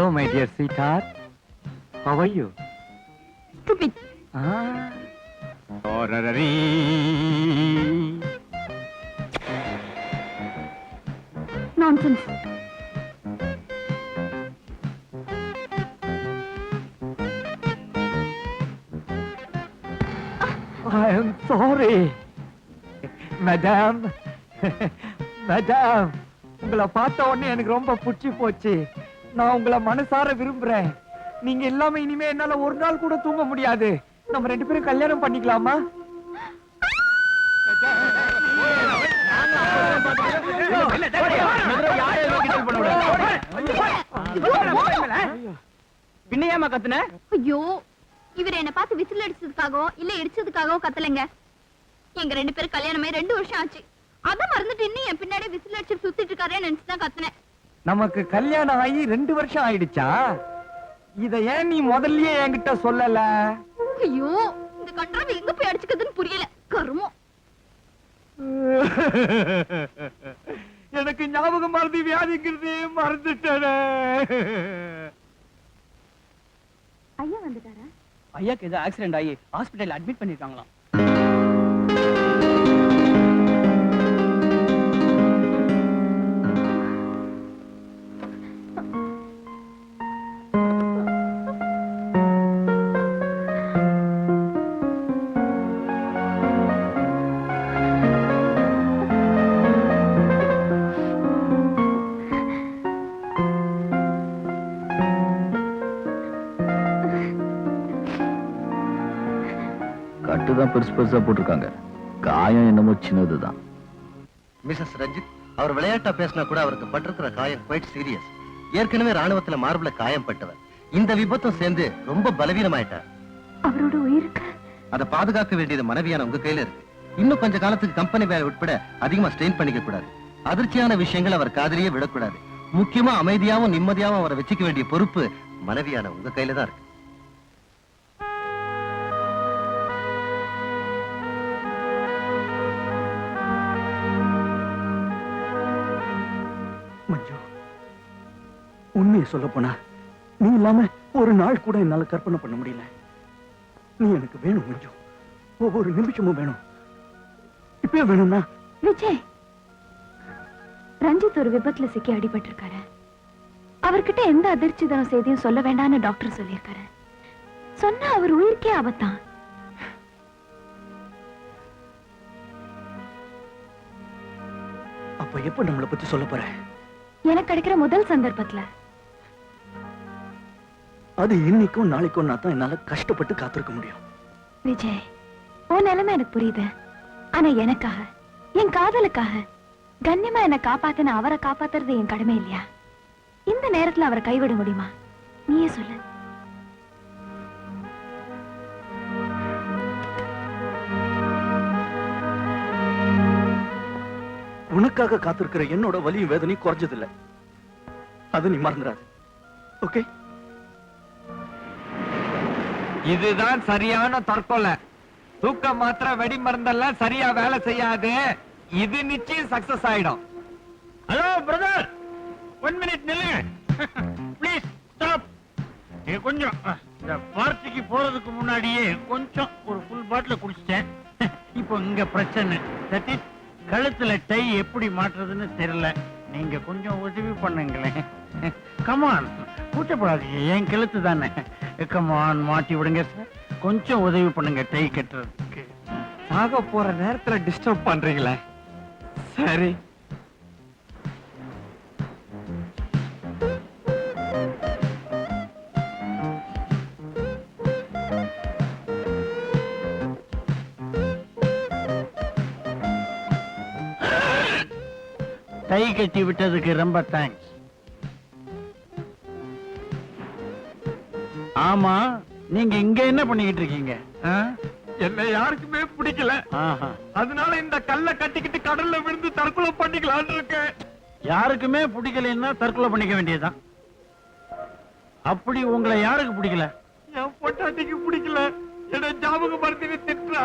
Hello, my dear sweetheart. How are you? Stupid. Ah. Orarari. Nonsense. I am sorry. Madam. Madam. உங்களை பார்த்த உடனே எனக்கு ரொம்ப பிடிச்சி போச்சு நான் உங்களை மனசார விரும்புறேன். நீங்க இல்லாம இனிமே என்னால ஒரு நாள் கூட தூங்க முடியாது. நம்ம ரெண்டு பேரும் கல்யாணம் பண்ணிக்கலாமா? பின்னையாமா கத்துன? ஐயோ இவர் என்ன பார்த்து விசில் அடிச்சதுக்காகவோ இல்ல இடிச்சதுக்காகவோ கத்தலைங்க. எங்க ரெண்டு பேரும் கல்யாணமே ரெண்டு வருஷம் ஆச்சு. அத மறந்துட்டு இன்னும் என் பின்னாடி விசில் அடிச்சு சுத்திட்டு இருக்காரே நினைச்சுதான் கத்துனேன். நமக்கு கல்யாணம் ஆகி ரெண்டு வருஷம் ஆயிடுச்சா? இத ஏன் நீ முதல்லயே என்கிட்ட சொல்லல? ஐயோ இந்த கன்றாவை எங்க போய் அடிச்சுக்கிறதுன்னு புரியல. கருமம் எனக்கு ஞாபகம் மறதி வியாதிங்கிறது மறந்துட்டேனே. ஐயா வந்துட்டாரா? ஐயாக்கு ஏதோ ஆக்சிடென்ட் ஆகி ஹாஸ்பிட்டல் அட்மிட் பண்ணிருக்காங்களாம். தான் பெருசு பெருசா போட்டிருக்காங்க. காயம் என்னமோ சின்னதுதான். மிஸ்ஸஸ் ரஞ்சித் அவர் விளையாட்டா பேசினா கூட அவருக்கு பட்டிருக்கிற காயம் குவைட் சீரியஸ் ஏற்கனவே ராணுவத்துல மார்புல காயம் பட்டவர் இந்த விபத்தும் சேர்ந்து ரொம்ப பலவீனமாயிட்டார். அவரோட உயிருக்கு? அதை பாதுகாக்க வேண்டியது மனைவியான உங்க கையில இருக்கு. இன்னும் கொஞ்ச காலத்துக்கு கம்பெனி வேலை உட்பட அதிகமா ஸ்ட்ரெயின் பண்ணிக்க கூடாது. அதிர்ச்சியான விஷயங்கள் அவர் காதலியே விடக்கூடாது. முக்கியமா அமைதியாவும் நிம்மதியாவும் அவரை வச்சுக்க வேண்டிய பொறுப்பு மனைவியான உங்க கையில தான் இருக்கு. உண்மையை சொல்ல போனா நீ இல்லாம ஒரு நாள் கூட என்னால கற்பனை பண்ண முடியல. நீ எனக்கு வேணும் மஞ்சு. ஒவ்வொரு நிமிஷமும் வேணும். இப்பயே வேணும்னா? விஜய் ரஞ்சித் ஒரு விபத்துல சிக்கி அடிபட்டிருக்காரு. அவர்கிட்ட எந்த அதிர்ச்சி தரும் செய்தியும் சொல்ல வேண்டாம்னு டாக்டர் சொல்லியிருக்காரு. சொன்னா அவர் உயிருக்கே ஆபத்தான். அப்ப எப்ப நம்மளை பத்தி சொல்ல போற? எனக்கு கிடைக்கிற முதல் சந்தர்ப்பத்துல. அது இன்னைக்கும் நாளைக்கும் நான் தான் என்னால கஷ்டப்பட்டு காத்திருக்க முடியும். விஜய் உன் நிலைமை எனக்கு புரியுது. ஆனா எனக்காக என் காதலுக்காக கண்ணியமா என்னை காப்பாத்தின அவரை காப்பாத்துறது என் கடமை இல்லையா? இந்த நேரத்துல அவரை கைவிட முடியுமா? நீயே சொல்லு. உனக்காக காத்திருக்கிற என்னோட வலியும் வேதனையும் குறைஞ்சதில்ல. அது நீ மறந்துடாது. ஓகே இதுதான் சரியான தற்கொலை. தூக்க மாத்திர வெடி மருந்தெல்லாம் சரியா வேலை செய்யாது. இது நிச்சயம் சக்சஸ் ஆயிடும். ஹலோ பிரதர் ஒன் மினிட் நில்லுங்க ப்ளீஸ் ஸ்டாப் கொஞ்சம் இந்த பார்ட்டிக்கு போறதுக்கு முன்னாடியே கொஞ்சம் ஒரு ஃபுல் பாட்டில் குடிச்சிட்டேன். இப்போ இங்க பிரச்சனை. தட் இஸ் கழுத்துல டை எப்படி மாட்டுறதுன்னு தெரியல. நீங்க கொஞ்சம் உதவி பண்ணுங்களேன். கமான் கூச்சப்படாதீங்க. என் கழுத்து தானே. கமான் மாட்டி விடுங்க சார் கொஞ்சம் உதவி பண்ணுங்க டை கட்டுறதுக்கு. சாக போற நேரத்துல டிஸ்டர்ப் பண்றீங்களே? சரி. டை கட்டி விட்டதுக்கு ரொம்ப தேங்க்ஸ் ஆமா நீங்க இங்க என்ன பண்ணிக்கிட்டு இருக்கீங்க? என்ன யாருக்குமே பிடிக்கல. அதனால இந்த கல்ல கட்டிக்கிட்டு கடல்ல விழுந்து தற்கொலை பண்ணிக்கலாம்னு இருக்கேன். யாருக்குமே பிடிக்கலைன்னா தற்கொலை பண்ணிக்க வேண்டியதுதான். அப்படி உங்களை யாருக்கு பிடிக்கல? என் பொட்டாட்டிக்கு பிடிக்கல. என்ன ஞாபகம் மறந்து திட்டுறா.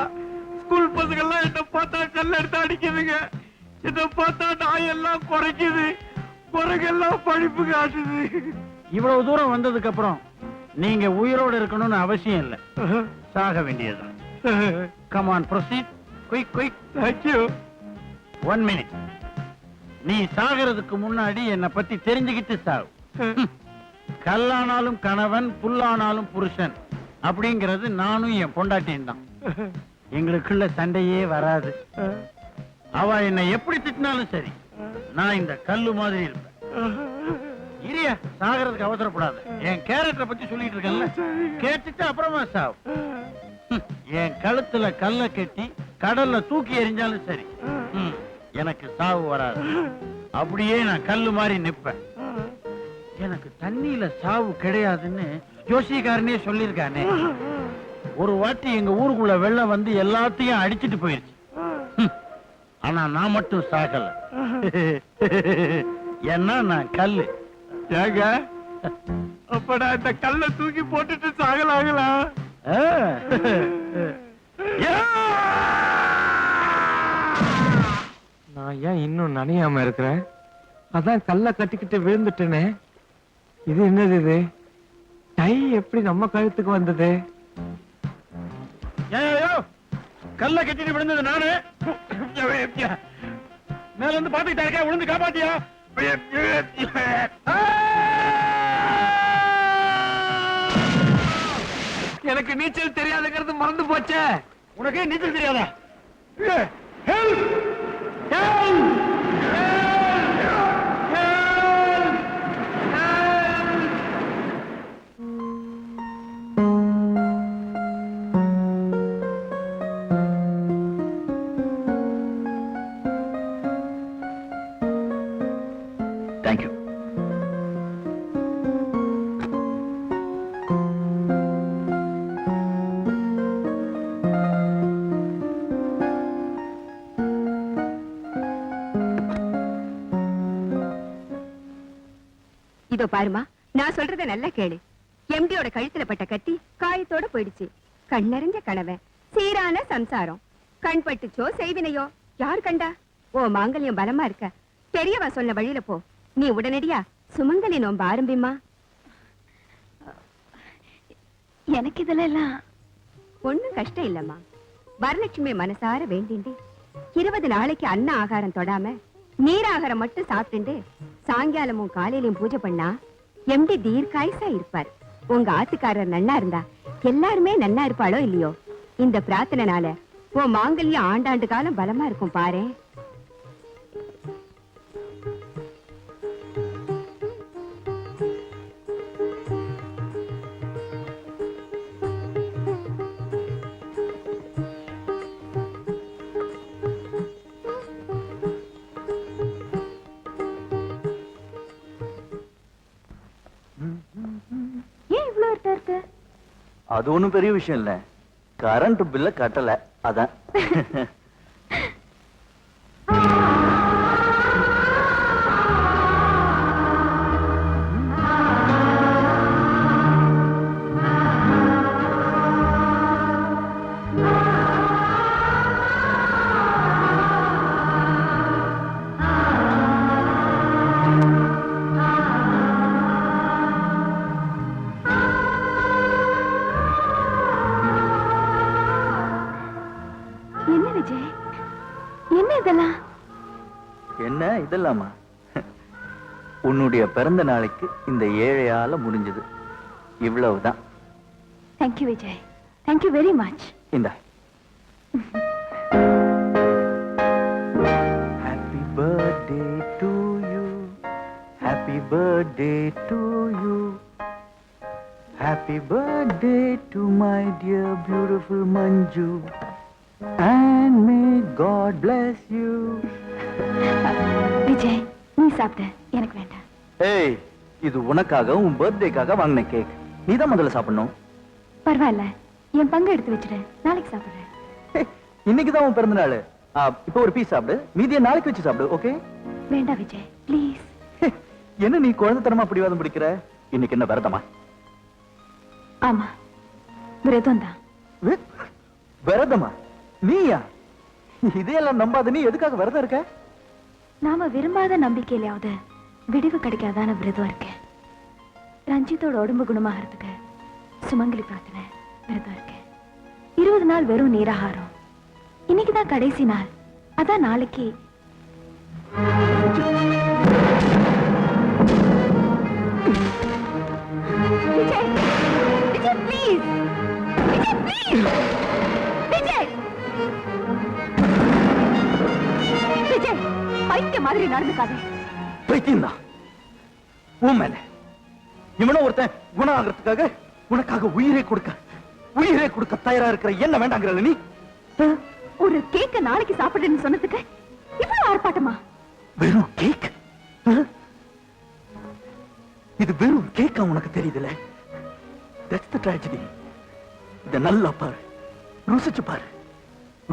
ஸ்கூல் பசங்க எல்லாம் என்ன பார்த்தா கல்ல எடுத்து அடிக்குதுங்க. என்ன பார்த்தா நாய் எல்லாம் குறைக்குது. குரங்கெல்லாம் பழிப்பு காட்டுது. இவ்வளவு தூரம் வந்ததுக்கு அப்புறம் நீங்க உயிரோடு இருக்கணும்னு அவசியம் இல்லை. சாக வேண்டியதுதான். Come on proceed quick quick thank you one minute நீ சாகிறதுக்கு முன்னாடி என்னை பத்தி தெரிஞ்சுக்கிட்டு சாவு. ஹம். கல்லானாலும் கணவன் புல்லானாலும் புருஷன் அப்படிங்கிறது நானும் என் பொண்டாட்டியும் தான். எங்களுக்குள்ள சண்டையே வராது. அவ என்னை எப்படி திட்டினாலும் சரி நான் இந்த கல்லு மாதிரி இருப்பேன். இரியா சாகிறதுக்கு அவசரப்படாத. என் கேரக்டரை பத்தி சொல்லிட்டு இருக்கேன்ல. கேட்டுட்டு அப்புறமா சாவு. என் கழுத்துல கல்ல கட்டி கடல்ல தூக்கி எறிஞ்சாலும் சரி. எனக்கு சாவு வராது. அப்படியே நான் கல்லு மாதிரி நிப்பேன். எனக்கு தண்ணியில சாவு கிடையாதுன்னு ஜோசியக்காரனே சொல்லியிருக்கானே. ஒரு வாட்டி எங்க ஊருக்குள்ள வெள்ளம் வந்து எல்லாத்தையும் அடிச்சிட்டு போயிருச்சு. ஆனா நான் மட்டும் சாகல. ஏன்னா நான் கல்லு. ஏங்க அப்ப நான் இந்த கல்லை தூக்கி போட்டுட்டு சாகலாங்களா! நான் ஏன் இன்னும் நனையாம இருக்கிறேன்? அதான் கல்ல கட்டிக்கிட்டு விழுந்துட்டேனே. இது என்னது இது? டை எப்படி நம்ம கழுத்துக்கு வந்தது. கல்ல கட்டிட்டு விழுந்தது நானு. மேல இருந்து பாத்துக்கிட்டா இருக்கா? விழுந்து காப்பாத்தியா? எனக்கு நீச்சல் தெரியாதுங்கிறது மறந்து போச்சே. உனக்கே நீச்சல் தெரியாதா? தேங்க்யூ இதோ பாருமா நான் சொல்றத நல்லா கேளு. எம்டியோட கழுத்துல பட்ட கத்தி காயத்தோட போயிடுச்சு. கண்ணறிஞ்ச கணவன் சீரான சம்சாரம். கண் பட்டுச்சோ செய்வினையோ? யார் கண்டா? ஓ மாங்கல்யம் பலமா இருக்க. பெரியவா சொன்ன வழியில போ. நீ உடனடியா சுமங்கலி நோம்ப ஆரம்பிமா எனக்கு இதுல எல்லாம் ஒண்ணும் கஷ்டம் இல்லம்மா. வரலட்சுமி மனசார வேண்டிண்டு. இருபது நாளைக்கு அன்ன ஆகாரம் தொடாம நீராகாரம் மட்டும் சாப்பிட்டுண்டு சாயங்காலமும் காலையிலயும் பூஜை பண்ணா எம்டி தீர்க்காயுசா இருப்பார். உங்க ஆத்துக்காரர் நன்னா இருந்தா எல்லாருமே நன்னா இருப்பாளோ இல்லையோ? இந்த பிரார்த்தனைனால உன் மாங்கல்யம் ஆண்டாண்டு காலம் பலமா இருக்கும் பாரேன். அது ஒன்றும் பெரிய விஷயம் இல்ல. கரண்ட் பில்ல கட்டல அதான். பிறந்த நாளைக்கு இந்த ஏழையால முடிஞ்சது. இவ்வளவுதான். Thank you Vijay thank you very much இந்த. Happy birthday to you happy birthday to you happy birthday to my dear beautiful Manju and may God bless you Vijay நீ சாப்பிட்ட எனக்கு வேண்டாம். ஏய் இது உனக்காக உன் பர்த்டேக்காக வாங்கின கேக் நீ தான் முதல்ல சாப்பிடணும். பரவாயில்ல. என் பங்கு எடுத்து வச்சிடு. நாளைக்கு சாப்பிடுறேன். இன்னைக்கு தான் உன் பிறந்த நாள். இப்போ ஒரு பீஸ் சாப்பிடு. மீதியை நாளைக்கு வச்சு சாப்பிடு ஓகே வேண்டாம் விஜய். ப்ளீஸ் என்ன நீ குழந்தைத்தனமா பிடிவாதம் பிடிக்கிற? இன்னைக்கு என்ன விரதமா? ஆமா. விரதம் தான். விரதமா? நீயா? இதையெல்லாம் நம்பாத நீ எதுக்காக விரதம் இருக்க? நாம விரும்பாத நம்பிக்கையிலாவது விடிவு கிடைக்காதான விரதம் இருக்கேன் ரஞ்சித்தோட உடம்பு குணமாகறதுக்கு சுமங்கலி பிரார்த்தனை விரதம் இருக்கேன் இருபது நாள் வெறும் நீராகாரம். இன்னைக்கு தான் கடைசி நாள். அதான் நாளைக்கு. விஜய் விஜய் மாதிரி நடந்துக்காதே. பைத்தியம் தான் உன் மேல. இவனும் ஒருத்தன் குணம் ஆகிறதுக்காக உனக்காக உயிரே கொடுக்க உயிரே கொடுக்க தயாரா இருக்கிற என்ன வேண்டாங்கிறல நீ? ஆ? ஒரு கேக்க நாளைக்கு சாப்பிடுன்னு சொன்னதுக்கு இவ்வளவு ஆர்ப்பாட்டமா? வெறும் கேக் இது வெறும் கேக்கா உனக்கு தெரியுதுல தட்ஸ் த tragedy. இத நல்லா பாரு. ருசிச்சு பாரு.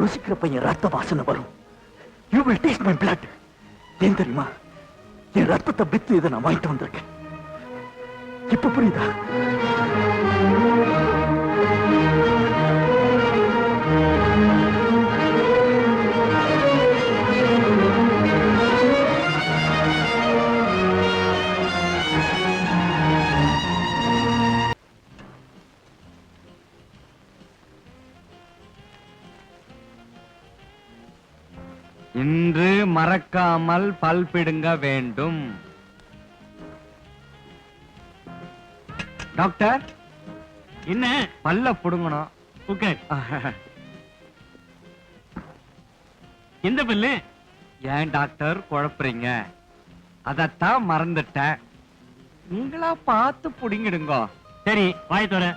ருசிக்கிற பையன் ரத்த வாசனை வரும். You will taste my blood. ஏன் தெரியுமா? என் ரத்தத்தை வித்து இதை நான் வாங்கிட்டு வந்திருக்கேன். இப்ப புரியுதா? இன்று மறக்காமல் பல் பிடுங்க வேண்டும். டாக்டர்? என்ன? பல்ல புடுங்கணும். ஓகே. எந்த பல்லு? ஏன் டாக்டர் குழப்புறீங்க? அதத்தான் மறந்துட்டேன். நீங்களா பார்த்து புடிங்கிடுங்க. சரி வாய் தோற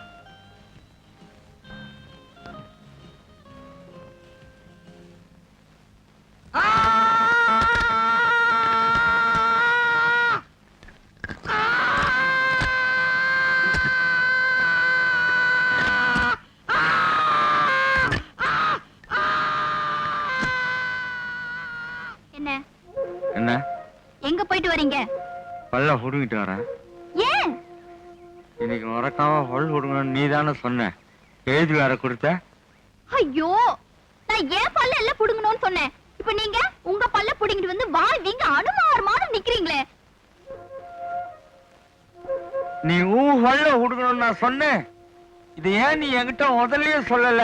பல்ல புடுங்கிட்டு வரேன். ஏன்? இன்னைக்கு மறக்காம பல் புடுங்கணும் நீ தானே சொன்ன. எழுதி வேற கொடுத்த. ஐயோ நான் ஏன் பல்ல எல்லாம் புடுங்கணும்னு சொன்னேன். இப்ப நீங்க உங்க பல்ல புடுங்கிட்டு வந்து வாய் வீங்க அனுமார் மாதிரி நிக்கிறீங்களே. நீ ஊ பல்ல புடுங்கணும்னு நான் சொன்னேன். இது ஏன் நீ என்கிட்ட முதல்லயே சொல்லல?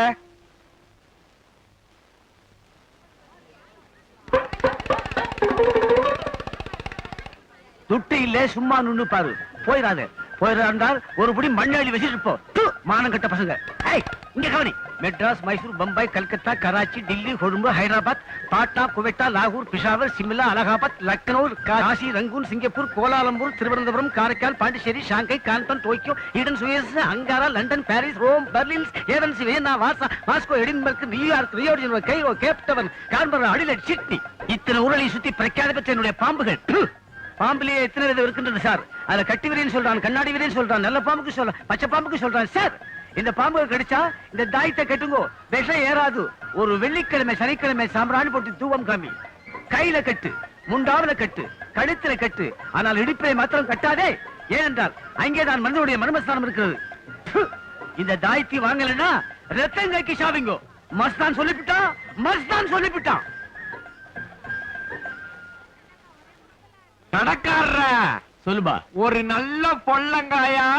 துட்டு இல்ல சும்மா நின்னு பாரு. போயிடாது போயிடாண்டால் ஒரு புடி மண்ணாளி வச்சுட்டு மானம் கட்ட பசங்க. இங்க கவனி. மெட்ராஸ் மைசூர் பம்பாய் கல்கத்தா கராச்சி டெல்லி கொழும்பு ஹைதராபாத் பாட்டா குவெட்டா லாகூர் Peshawar Shimla Allahabad Lucknow Kashi Rangoon Singapore Kuala Lumpur Thiruvananthapuram Karaikal Pondicherry Shanghai கான்பன் Tokyo Aden Suez Ankara London Paris Rome Berlin Athens Vienna Warsaw Moscow Edinburgh New York Rio Cairo Cape Town Canberra Adelaide Sydney. இத்தனை உருளை சுத்தி பிரக்காத பெற்ற என்னுடைய பாம்புகள். பாம்பிலேயே எத்தனை விதம் இருக்கின்றது sir? அதுல கட்டி விரியன் சொல்றான் கண்ணாடி விரியன் சொல்றான் நல்ல பாம்புக்கு சொல்ல பச்சை பாம்புக்கு சொல்றான். சார் இந்த பாம்பு கடிச்சா இந்த தாயத்தை கட்டுங்கோ விஷம் ஏறாது. ஒரு வெள்ளிக்கிழமை சனிக்கிழமை சாம்பிராணி போட்டு தூவம் காமி. கையில கட்டு முண்டாவில கட்டு கழுத்துல கட்டு ஆனால் இடுப்பிலை மாத்திரம் கட்டாதே. ஏனென்றால் அங்கேதான் மனிதனுடைய மர்மஸ்தானம் இருக்கிறது. இந்த தாயத்தை வாங்கலைன்னா ரத்தம் கைக்கு சாவிங்கோ. மஸ்தான் சொல்லிவிட்டான் மஸ்தான் சொல்லிவிட்டான். கடைக்காரர. சொல்லுபா ஒரு நல்ல பொள்ளங்காயா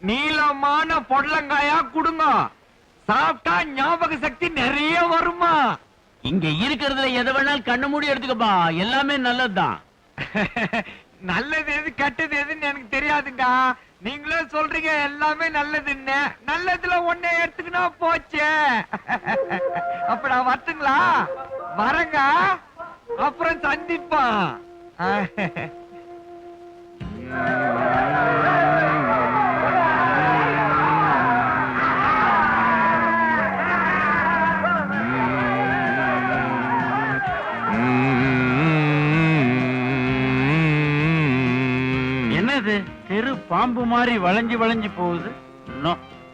நீளமான பொடலங்காயா கொடுங்க. சாப்பிட்டா ஞாபக சக்தி நிறைய வருமா? இங்க இருக்கிறதுல எதை வேணாலும் கண்ணு மூடி எடுத்துக்கப்பா. எல்லாமே நல்லதுதான். நல்லது எது கெட்டது எதுன்னு எனக்கு தெரியாதுங்க. நீங்களே சொல்றீங்க எல்லாமே நல்லதுன்னு. நல்லதுல ஒண்ணே எடுத்துக்கினா போச்சே. அப்ப நான் வரட்டுங்களா? வரங்க. அப்புறம் சந்திப்பான் என்னது? தெரு பாம்பு மாதிரி வளைஞ்சு வளைஞ்சு போகுது?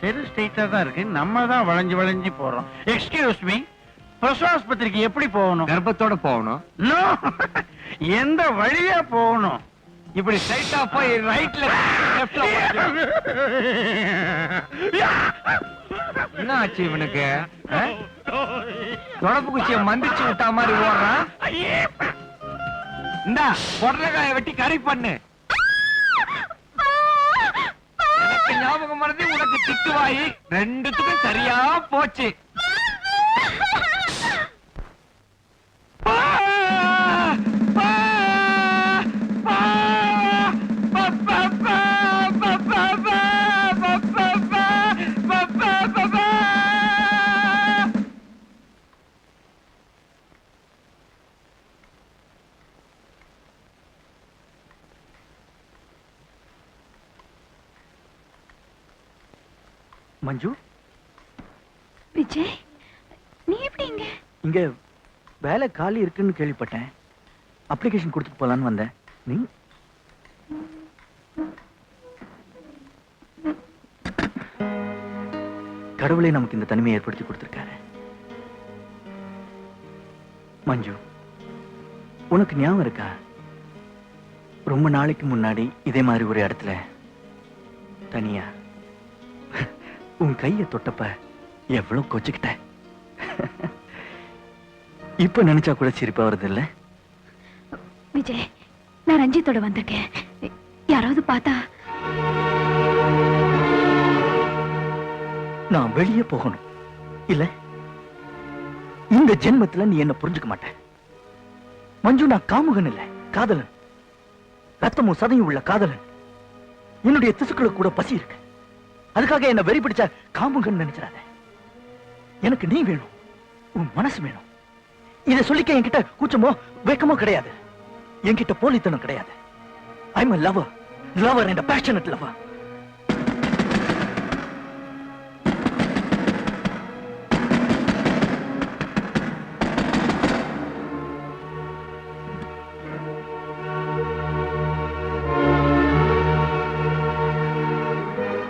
தெரு ஸ்ட்ரெயிட்டா தான் இருக்கு. நம்ம தான் வளைஞ்சு வளைஞ்சு போறோம். எக்ஸ்கியூஸ் மீ பிரசவாஸ்பத்திரிக்கு எப்படி போகணும்? கர்ப்பத்தோட போகணும். எந்த வழியா போகணும்? இப்படி ஸ்ட்ரைட்டா போய் ரைட்ல லெஃப்ட்ல என்ன ஆச்சு இவனுக்கு? தொடப்பு குச்சிய மந்திச்சு விட்டா மாதிரி ஓடுறான்? இந்தா பொடலக்காய வெட்டி கறி பண்ணு. ஞாபகம் மறந்து உனக்கு திட்டுவாயி. ரெண்டுத்துக்கும் சரியா போச்சு. இங்க வேலை காலி இருக்குன்னு கேள்விப்பட்டேன். அப்ளிகேஷன் கொடுத்துட்டு போலான்னு வந்தேன். நீ? கடவுளே நமக்கு இந்த தனிமையை ஏற்படுத்தி கொடுத்திருக்காரு. மஞ்சு உனக்கு ஞாபகம் இருக்கா? ரொம்ப நாளைக்கு முன்னாடி இதே மாதிரி ஒரு இடத்துல தனியா உன் கைய தொட்டப்ப எவ்வளவு கொச்சுக்கிட்டேன் இப்ப நினைச்சா கூட சிரிப்பா வருது இல்ல விஜய் நான் ரஞ்சித்தோட வந்திருக்கேன். யாராவது பார்த்தா? நான் வெளியே போகணும். இல்ல இந்த ஜென்மத்துல நீ என்ன புரிஞ்சுக்க மாட்ட. மஞ்சு நான் காமுகன் இல்ல காதலன். ரத்தமும் சதையும் உள்ள காதலன். என்னுடைய திசுக்களுக்கு கூட பசி இருக்கு. அதுக்காக என்ன வெறி பிடிச்ச காமுகன் நினைச்சிடாத. எனக்கு நீ வேணும் உன் மனசு வேணும். இதை சொல்லிக்க என்கிட்ட கூச்சமோ வெக்கமோ கிடையாது. என்கிட்ட போலித்தனம் கிடையாது. I'm a lover. Lover and a passionate lover.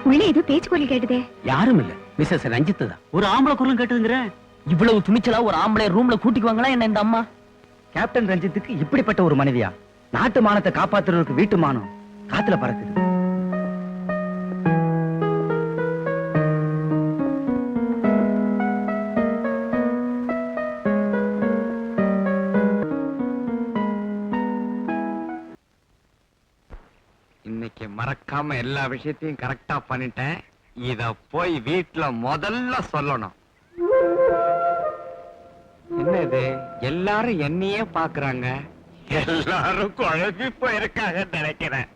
உள்ள ஏதோ பேச்சு குரல் கேட்டுதே. யாரும் இல்ல மிஸ்ஸஸ் ரஞ்சித் தான் ஒரு ஆம்பளை குரலும் கேட்டுதுங்கிற? இவ்வளவு துணிச்சலா ஒரு ஆம்பளை ரூம்ல கூட்டிக்குவாங்களா என்ன இந்த அம்மா? கேப்டன் ரஞ்சித்துக்கு இப்படிப்பட்ட ஒரு மனைவியா? நாட்டு மானத்தை காப்பாத்துறதுக்கு வீட்டு மானம் காத்துல பறக்குது. இன்னைக்கு மறக்காம எல்லா விஷயத்தையும் கரெக்டா பண்ணிட்டேன். இத போய் வீட்ல முதல்ல சொல்லணும். எல்லாரும் என்னையே பாக்குறாங்க எல்லாரும் குழம்பி போயிருக்காங்க நினைக்கிறேன்.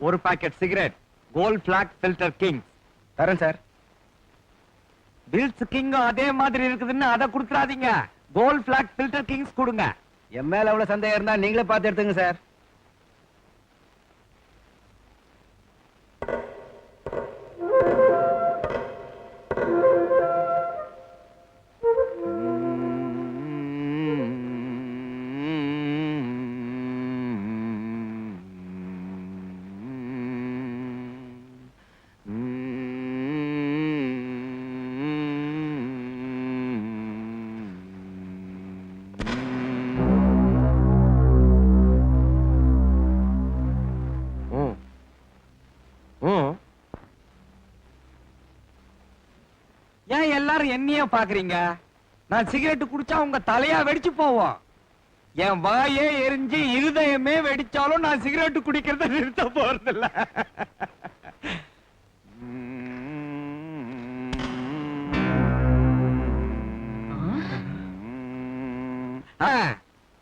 ஒரு packet cigarette gold flake filter king தரேன் சார். பில்ஸ் கிங்கும் அதே மாதிரி இருக்குதுன்னு அதை கொடுத்துறாதீங்க. கோல்ட் பிளாக் ஃபில்டர் கிங்ஸ் கொடுங்க. என் மேல அவ்வளவு சந்தேகம் இருந்தா நீங்களே பார்த்து எடுத்துங்க சார் எல்லாரும் என்னையே பாக்குறீங்க? நான் சிகரெட் குடிச்சா உங்க தலையா வெடிச்சு போவோம். என் வாயே எரிஞ்சு இருதயமே வெடிச்சாலும் நான் சிகரெட் குடிக்கிறத நிறுத்த போறதில்ல.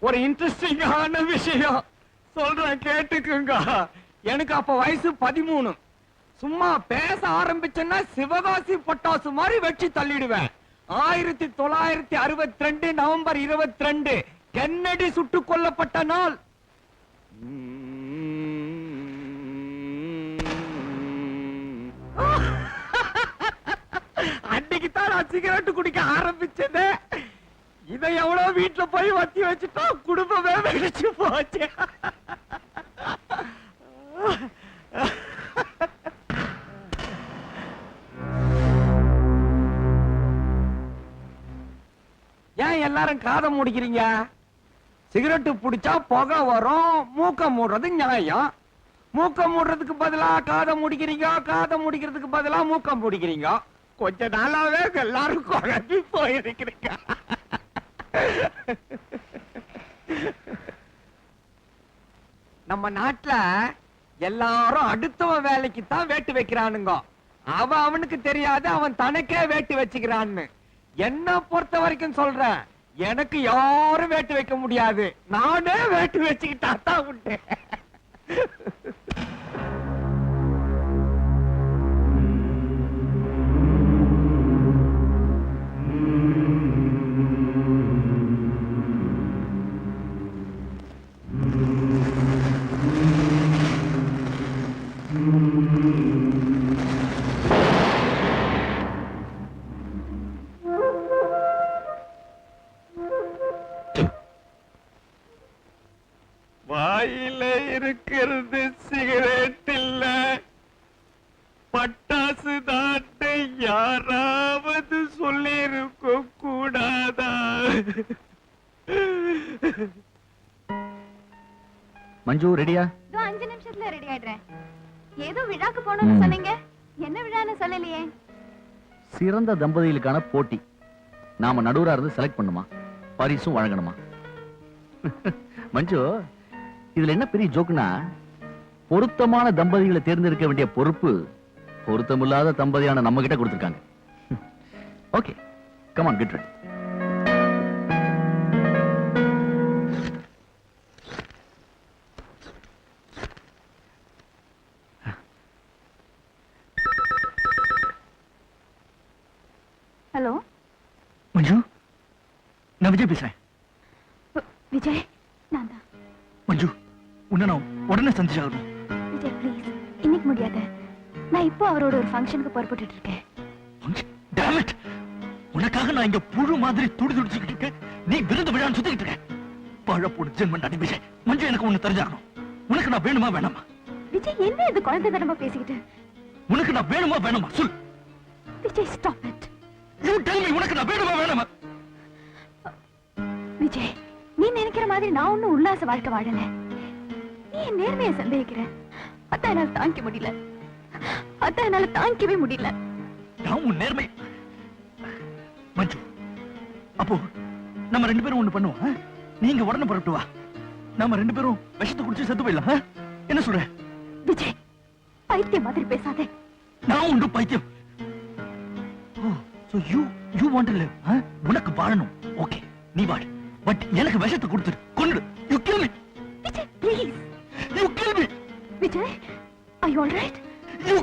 ஒரு இன்ட்ரெஸ்டிங்கான விஷயம். சொல்றேன் கேட்டுக்குங்க. எனக்கு அப்ப வயசு பதிமூணு. சும்மா பேச ஆரம்பிச்சேன்னா சிவகாசி பட்டாசு மாதிரி வெச்சு தள்ளிடுவேன். ஆயிரத்தி தொள்ளாயிரத்தி அறுபத்தி ரெண்டு நவம்பர் இருபத்தி ரெண்டு கென்னடி சுட்டுக் கொல்லப்பட்ட நாள். அன்னைக்கு தான் நான் சிகரெட் குடிக்க ஆரம்பிச்சது இதை எவ்வளவு வீட்டுல போய் வத்தி வச்சுட்டா குடும்பமே வெடிச்சு போச்சு. நேரம் காதை மூடிக்கிறீங்க? சிகரெட் பிடிச்சா புகை வரும் மூக்க மூடுறது நியாயம். மூக்க மூடுறதுக்கு பதிலா காதை முடிக்கிறீங்க காதை முடிக்கிறதுக்கு பதிலா மூக்க முடிக்கிறீங்க. கொஞ்ச நாளாவே எல்லாரும் குழம்பி போயிருக்கிறீங்க. நம்ம நாட்டுல எல்லாரும் அடுத்தவன் வேலைக்கு தான் வேட்டு வைக்கிறானுங்க. அவன் அவனுக்கு தெரியாது அவன் தனக்கே வேட்டு வச்சுக்கிறான்னு. என்ன பொறுத்த வரைக்கும் சொல்றேன். எனக்கு யாரும் வேட்டு வைக்க முடியாது. நானே வேட்டு வச்சுக்கிட்டா தான் உண்டு மஞ்சு ரெடியா இதோ அஞ்சு நிமிஷத்துல ரெடி ஆயிடுறேன். ஏதோ விழாக்கு போகணும்னு. சொன்னீங்க. என்ன விழான்னு சொல்லலையே. சிறந்த தம்பதிகளுக்கான போட்டி. நாம நடுவரா இருந்து செலக்ட் பண்ணுமா? பரிசும் வழங்கணுமா? மஞ்சு இதுல என்ன பெரிய ஜோக்குனா பொருத்தமான தம்பதிகளை தேர்ந்தெடுக்க வேண்டிய பொறுப்பு பொருத்தமில்லாத தம்பதியான நம்ம கிட்ட கொடுத்திருக்காங்க ஓகே கமான் கெட் ரெடி நான் விஜய் பேசுறேன். விஜய் நான் தான். மஞ்சு உன்னை நான் உடனே சந்திச்சாகணும். விஜய் ப்ளீஸ் இன்னைக்கு முடியாது. நான் இப்போ அவரோட ஒரு ஃபங்க்ஷனுக்கு புறப்பட்டுட்டு இருக்கேன். Damn it! உனக்காக நான் இங்க புழு மாதிரி துடி துடிச்சுக்கிட்டு இருக்கேன். நீ விருது விழான்னு சுத்திக்கிட்டு இருக்க பழப்போடு ஜென்மன் அடி விஜய். மஞ்சு எனக்கு ஒண்ணு தெரிஞ்சாகணும். உனக்கு நான் வேணுமா வேணாமா? விஜய் என்ன இது குழந்தை தனமா பேசிக்கிட்டு? உனக்கு நான் வேணுமா வேணாமா? சொல். Vijay stop it you tell me உனக்கு நான் வேணுமா வேணாமா? மாதிரி நான் ஒண்ணும் உல்லாச வாழ்க்கை வாழல. நீ என் நேர்மையை சந்தேகிக்கிற. அதான் என்னால தாங்கிக்க முடியல. அதான் என்னால தாங்கிக்கவே முடியல. நான் உன் நேர்மை மஞ்சு அப்போ நம்ம ரெண்டு பேரும் ஒண்ணு பண்ணுவோம்? நீங்க உடனே புறப்பட்டு வா. நாம ரெண்டு பேரும் விஷத்தை குடிச்சு செத்து போயிடலாம்? என்ன சொல்ற? விஜய் பைத்தியம் மாதிரி பேசாதே. நான் உண்டு பைத்தியம். ஓ so you you want to live உனக்கு வாழணும். ஓகே நீ வாழ. பட் எனக்கு விஷத்தை கொடுத்துரு கொன்னுடு. You kill me Vijay please you kill me Vijay I all right you